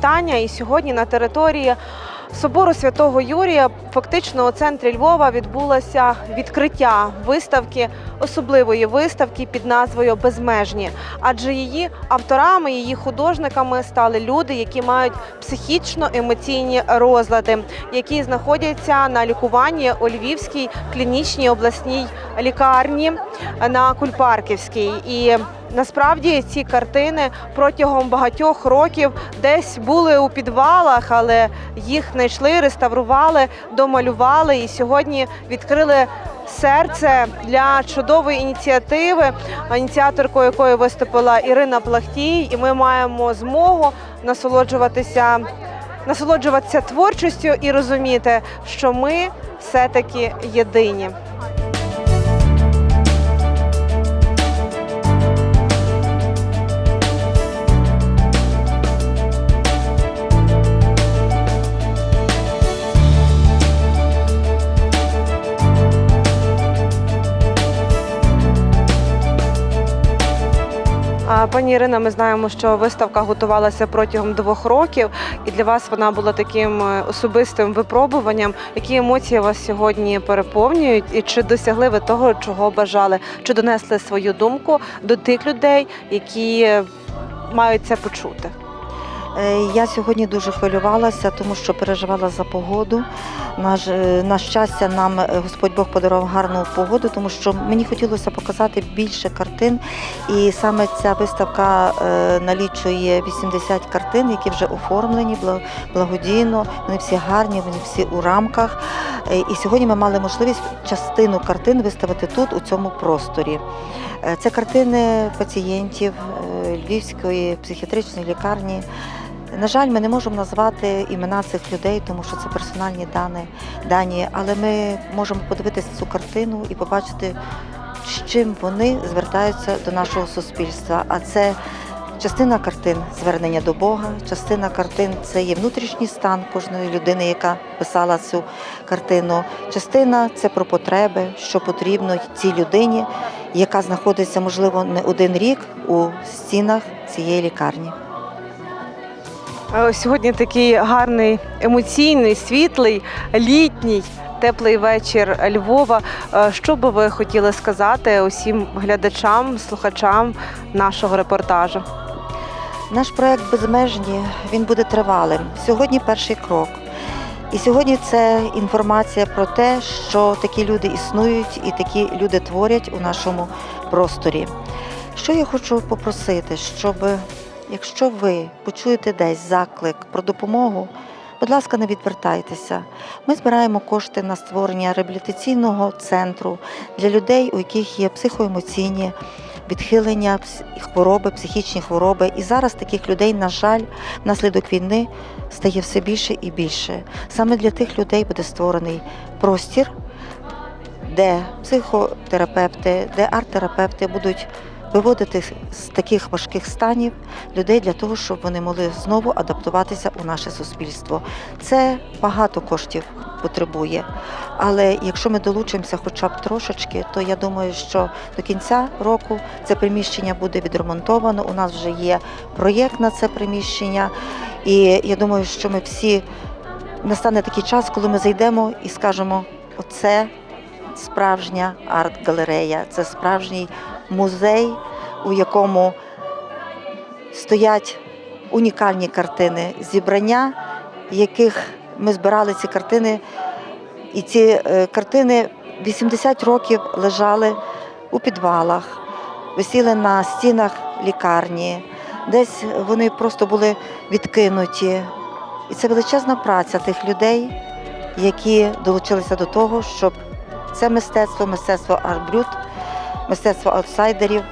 Вітання. І сьогодні на території собору святого Юрія, фактично у центрі Львова, відбулося відкриття виставки, особливої виставки під назвою Безмежні. Адже її авторами, її художниками стали люди, які мають психічно-емоційні розлади, які знаходяться на лікуванні у Львівській клінічній обласній лікарні на Кульпарківській. І Насправді ці картини протягом багатьох років десь були у підвалах, але їх знайшли, реставрували, домалювали і сьогодні відкрили серце для чудової ініціативи, ініціаторкою якої виступила Ірина Плахтій. І ми маємо змогу насолоджуватися, насолоджуватися творчістю і розуміти, що ми все-таки єдині. Пані Ірина, ми знаємо, що виставка готувалася протягом двох років, і для вас вона була таким е, особистим випробуванням. Які емоції вас сьогодні переповнюють, і чи досягли ви того, чого бажали? Чи донесли свою думку до тих людей, які мають це почути? Е, Я сьогодні дуже хвилювалася, тому що переживала за погоду. На, е, на щастя, нам е, Господь Бог подарував гарну погоду, тому що мені хотілося показати більше картин. І саме ця виставка налічує 80 картин, які вже оформлені бла- благодійно. Вони всі гарні, вони всі у рамках. І сьогодні ми мали можливість частину картин виставити тут, у цьому просторі. Це картини пацієнтів Львівської психіатричної лікарні. На жаль, ми не можемо назвати імена цих людей, тому що це персональні дані, дані, але ми можемо подивитися цю картину і побачити, з чим вони звертаються до нашого суспільства. А це частина картин звернення до Бога, частина картин це є внутрішній стан кожної людини, яка писала цю картину. Частина це про потреби, що потрібно цій людині, яка знаходиться, можливо, не один рік у стінах цієї лікарні. Сьогодні такий гарний, емоційний, світлий, літній, теплий вечір Львова. Е, Що би ви хотіли сказати усім глядачам, слухачам нашого репортажу? Наш проект безмежні він буде тривалим. Сьогодні перший крок. І сьогодні це інформація про те, що такі люди існують і такі люди творять у нашому просторі. Що я хочу попросити, щоб якщо ви почуєте десь заклик про допомогу, будь ласка, не відвертайтеся. Ми збираємо кошти на створення реабілітаційного центру для людей, у яких є психоемоційні відхилення, хвороби, психічні хвороби. І зараз таких людей, на жаль, внаслідок війни стає все більше і більше. Саме для тих людей буде створений простір, де психотерапевти, де арт-терапевти будуть виводити з таких важких станів людей для того, щоб вони могли знову адаптуватися у наше суспільство. Це багато коштів потребує. Але якщо ми долучимося хоча б трошечки, то я думаю, що до кінця року це приміщення буде відремонтовано. У нас вже є проєкт на це приміщення, і я думаю, що ми всі настане такий час, коли ми зайдемо і скажемо: оце справжня арт-галерея, це справжній музей, у якому стоять унікальні картини, зібрання, яких ми збирали ці картини. І ці е, картини 80 років лежали у підвалах, висіли на стінах лікарні, десь вони просто були відкинуті. І це величезна праця тих людей, які долучилися до того, щоб це мистецтво, мистецтво арт-брют, мистецтво аутсайдерів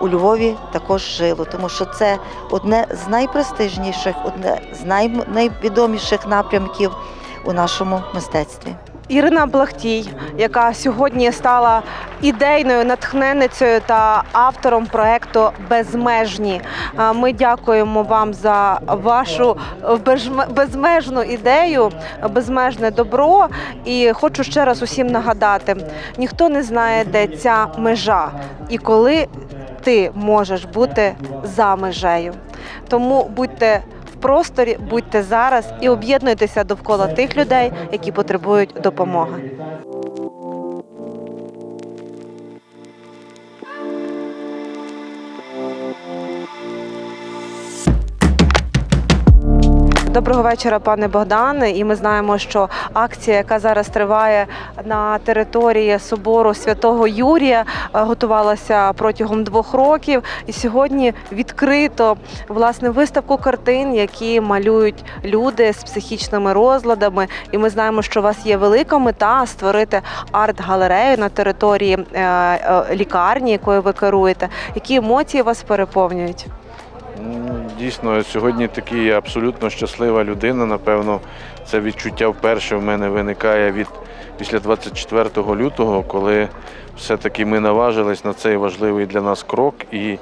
у Львові також жило, тому що це одне з найпрестижніших, одне з найвідоміших напрямків у нашому мистецтві. Ірина Плахтій, яка сьогодні стала ідейною натхненницею та автором проекту Безмежні. Ми дякуємо вам за вашу безмежну ідею, безмежне добро. І хочу ще раз усім нагадати: ніхто не знає, де ця межа і коли ти можеш бути за межею. Тому будьте просторі. Будьте зараз і об'єднуйтеся довкола тих людей, які потребують допомоги. Доброго вечора, пане Богдане. І ми знаємо, що акція, яка зараз триває на території собору святого Юрія, е, готувалася протягом двох років. І сьогодні відкрито власне виставку картин, які малюють люди з психічними розладами. І ми знаємо, що у вас є велика мета створити арт-галерею на території е, е, лікарні, якою ви керуєте. Які емоції вас переповнюють? Ну, Дійсно, сьогодні такий я абсолютно щаслива людина. Напевно, це відчуття вперше в мене виникає від після 24 лютого, коли все-таки ми наважились на цей важливий для нас крок. І,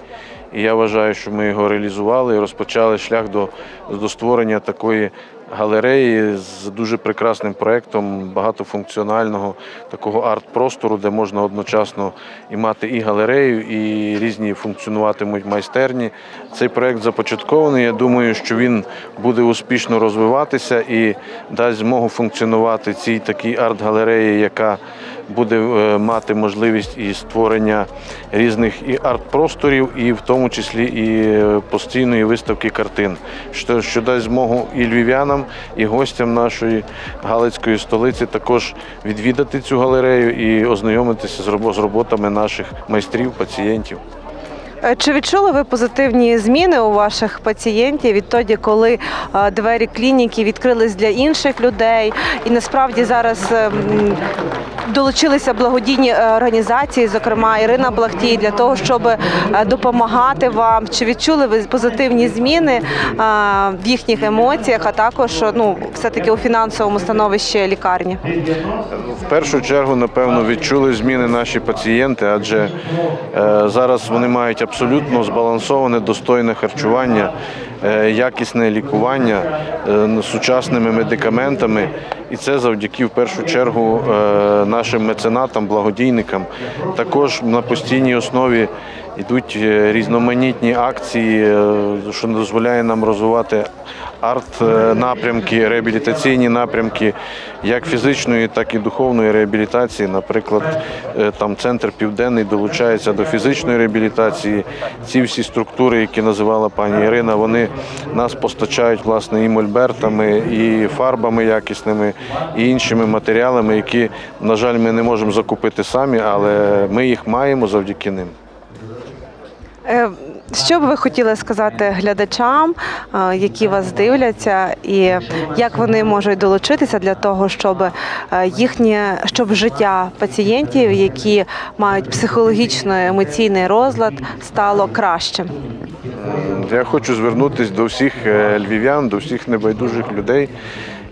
і я вважаю, що ми його реалізували і розпочали шлях до, до створення такої галереї з дуже прекрасним проєктом багатофункціонального такого арт-простору, де можна одночасно і мати і галерею, і різні функціонуватимуть майстерні. Цей проєкт започаткований. Я думаю, що він буде успішно розвиватися і дасть змогу функціонувати цій такій арт-галереї, яка буде е, мати можливість і створення різних і арт-просторів, і в тому числі і е, постійної виставки картин, що, що дасть змогу і львів'янам, і гостям нашої Галицької столиці також відвідати цю галерею і ознайомитися з робо- з роботами наших майстрів, пацієнтів. Е, Чи відчули ви позитивні зміни у ваших пацієнтів відтоді, коли двері клініки відкрились для інших людей, і насправді зараз е, м, долучилися благодійні е, організації, зокрема Ірина Блахтій, для того, щоб е, допомагати вам? Чи відчули ви позитивні зміни е, в їхніх емоціях, а також ну все таки у фінансовому становищі лікарні? В першу чергу, напевно, відчули зміни наші пацієнти, адже зараз вони мають абсолютно збалансоване, достойне харчування, якісне лікування е, сучасними медикаментами. І це завдяки в першу чергу е, нашим меценатам, благодійникам. Також на постійній основі йдуть е, різноманітні акції, е, що дозволяє нам розвивати арт-напрямки, реабілітаційні напрямки, як фізичної, так і духовної реабілітації. Наприклад, е, там центр південний долучається до фізичної реабілітації. Ці всі структури, які називала пані Ірина, вони нас постачають власне і мольбертами, і фарбами якісними, і іншими матеріалами, які, на жаль, ми не можемо закупити самі, але ми їх маємо завдяки ним. Е, Що б ви хотіли сказати глядачам, е, які вас дивляться, і як вони можуть долучитися для того, щоб е, їхнє щоб життя пацієнтів, які мають психологічно емоційний розлад, стало кращим? Я хочу звернутися до всіх львів'ян, до всіх небайдужих людей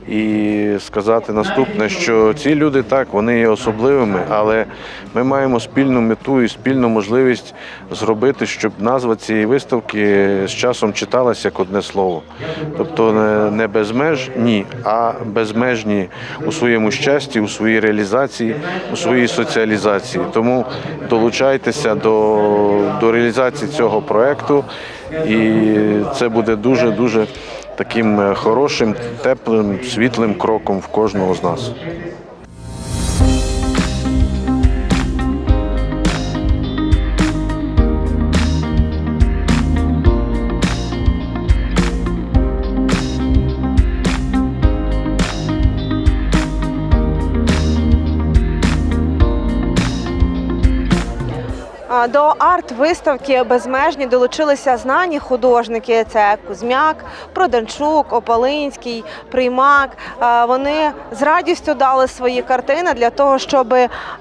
і сказати наступне, що ці люди так, вони є особливими, але ми маємо спільну мету і спільну можливість зробити, щоб назва цієї виставки з часом читалася як одне слово. Тобто не- не безмеж, ні, а безмежні у своєму щасті, у своїй реалізації, у своїй соціалізації. Тому долучайтеся до, до реалізації цього проекту, і це буде дуже дуже таким е, хорошим, теплим, світлим кроком в кожного з нас. До арт-виставки безмежні долучилися знані художники. Це Кузьмяк, Проданчук, Опалинський, Приймак. Вони з радістю дали свої картини для того, щоб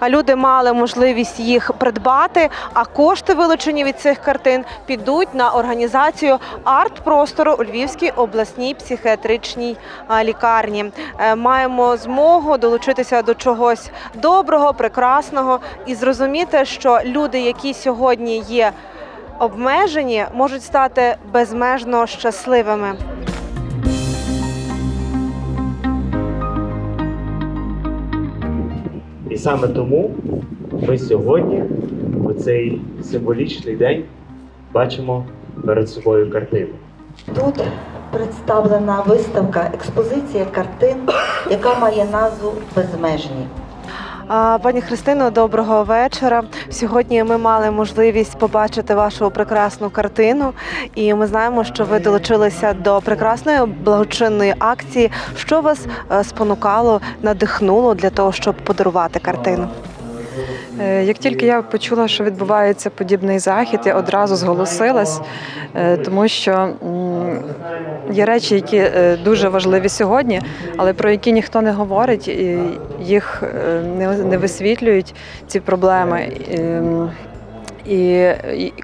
люди мали можливість їх придбати. А кошти, вилучені від цих картин, підуть на організацію арт-простору у Львівській обласній психіатричній лікарні. Е, Маємо змогу долучитися до чогось доброго, прекрасного і зрозуміти, що люди, які сьогодні є обмежені, можуть стати безмежно щасливими. І саме тому ми сьогодні, у цей символічний день, бачимо перед собою картину. Тут представлена виставка, експозиція картин, яка має назву Безмежні. Пані Христино, доброго вечора. Сьогодні ми мали можливість побачити вашу прекрасну картину, і ми знаємо, що ви долучилися до прекрасної благочинної акції. Що вас е, спонукало, надихнуло для того, щоб подарувати картину? Е, Як тільки я почула, що відбувається подібний захід, я одразу зголосилась, е, тому що є речі, які е, дуже важливі сьогодні, але про які ніхто не говорить, їх не, висвітлюють ці проблеми. Ем, І,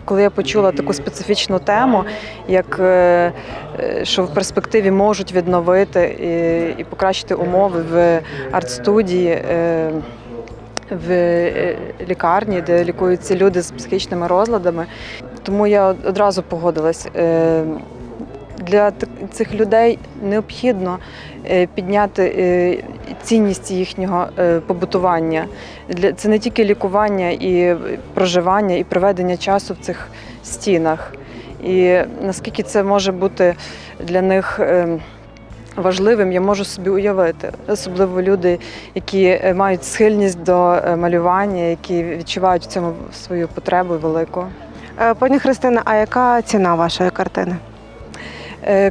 коли я почула таку специфічну тему, як що в перспективі можуть відновити і покращити умови в арт-студії. Е, в е, лікарні, де лікуються люди з психічними розладами. Тому я одразу погодилась. Е, Для цих людей необхідно е, підняти е, цінність їхнього е, побутування. Це не тільки лікування і проживання, і проведення часу в цих стінах. І наскільки це може бути для них. Важливим я можу собі уявити, особливо люди, які е, мають схильність до е, малювання, які відчувають в цьому свою потребу велику. Е, Пані Христина, а яка ціна вашої картини?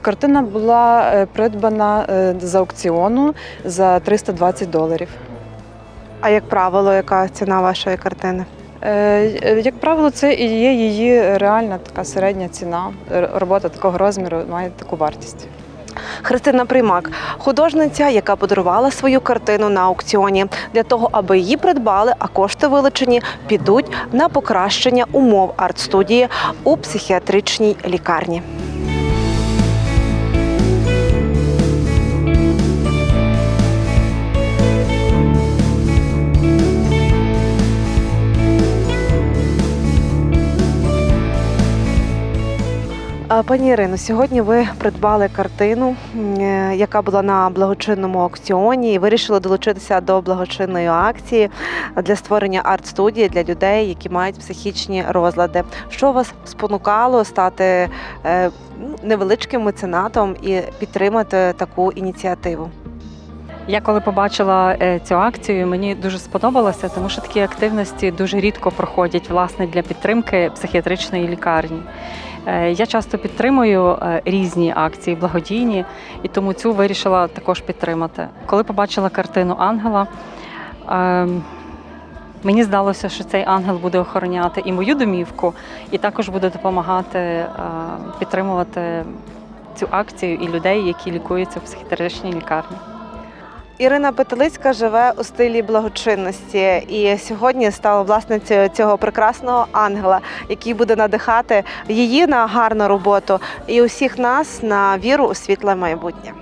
Картина була придбана з аукціону за 320 доларів. А як правило, яка ціна вашої картини? Як правило, це і є її реальна така середня ціна. Робота такого розміру має таку вартість. Христина Приймак, художниця, яка подарувала свою картину на аукціоні для того, аби її придбали, а кошти вилучені підуть на покращення умов арт-студії у психіатричній лікарні. Пані Ірино, сьогодні ви придбали картину, е, яка була на благочинному аукціоні, і вирішили долучитися до благочинної акції для створення арт-студії для людей, які мають психічні розлади. Що вас спонукало стати е, невеличким меценатом і підтримати таку ініціативу? Я коли побачила е, цю акцію, мені дуже сподобалося, тому що такі активності дуже рідко проходять власне для підтримки психіатричної лікарні. Е, Я часто підтримую е, різні акції благодійні, і тому цю вирішила також підтримати. Коли побачила картину ангела, ем, мені здалося, що цей ангел буде охороняти і мою домівку, і також буде допомагати е, підтримувати цю акцію і людей, які лікуються в психіатричній лікарні. Ірина Петелицька живе у стилі благочинності і сьогодні стала власницею цього прекрасного ангела, який буде надихати її на гарну роботу і усіх нас на віру у світле майбутнє.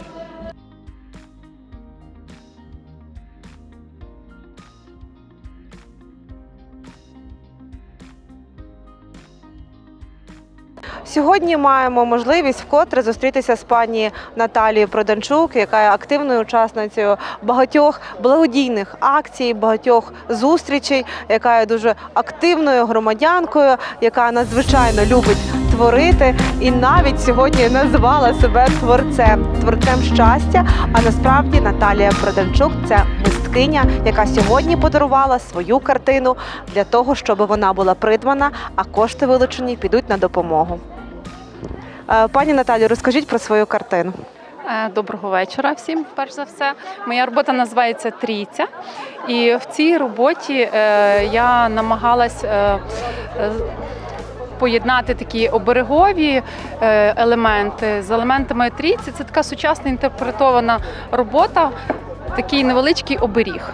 Сьогодні маємо можливість вкотре зустрітися з пані Наталією Проданчук, яка є активною учасницею багатьох благодійних акцій, багатьох зустрічей, яка є дуже активною громадянкою, яка надзвичайно любить творити, і навіть сьогодні називала себе творцем, творцем щастя. А насправді Наталія Проданчук це мисткиня, яка сьогодні подарувала свою картину для того, щоб вона була придбана, а кошти вилучені підуть на допомогу. Е, Пані Наталю, розкажіть про свою картину. Е, Доброго вечора всім, перш за все. Моя робота називається Трійця. І в цій роботі е, я намагалась поєднати такі оберегові елементи з елементами трійці. Це така сучасна інтерпретована робота, такий невеличкий оберіг.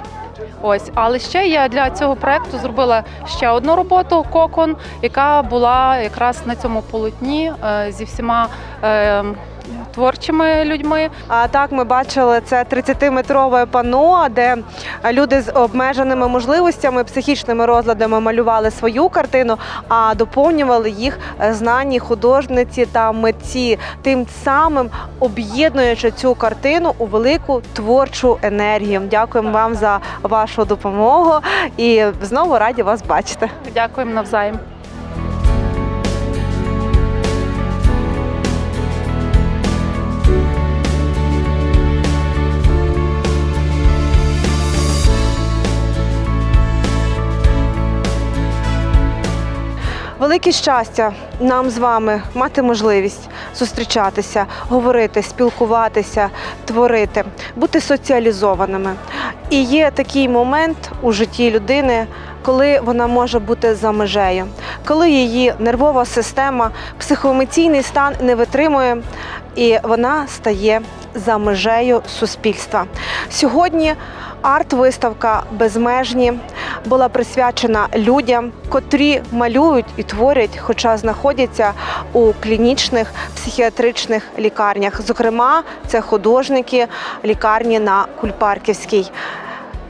Ось, але ще я для цього проекту зробила ще одну роботу кокон, яка була якраз на цьому полотні е, зі всіма е, творчими людьми. А так ми бачили це 30-метрове пано, де люди з обмеженими можливостями, психічними розладами малювали свою картину, а доповнювали їх е, знані художниці та митці, тим самим об'єднуючи цю картину у велику творчу енергію. Дякуємо вам за вашу допомогу і знову раді вас бачити. Дякуємо навзаєм. Велике щастя нам з вами мати можливість зустрічатися, говорити, спілкуватися, творити, бути соціалізованими. І є такий момент у житті людини, коли вона може бути за межею, коли її нервова система, психоемоційний стан не витримує, і вона стає за межею суспільства. Сьогодні арт-виставка безмежні була присвячена людям, котрі малюють і творять, хоча знаходяться у клінічних психіатричних лікарнях. Зокрема, це художники лікарні на Кульпарківській.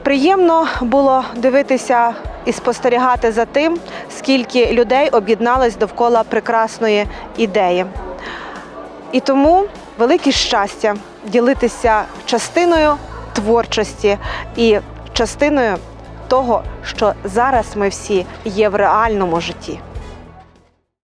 Приємно було дивитися і спостерігати за тим, скільки людей об'єднались довкола прекрасної ідеї. І тому велике щастя ділитися частиною творчості і частиною того, що зараз ми всі є в реальному житті.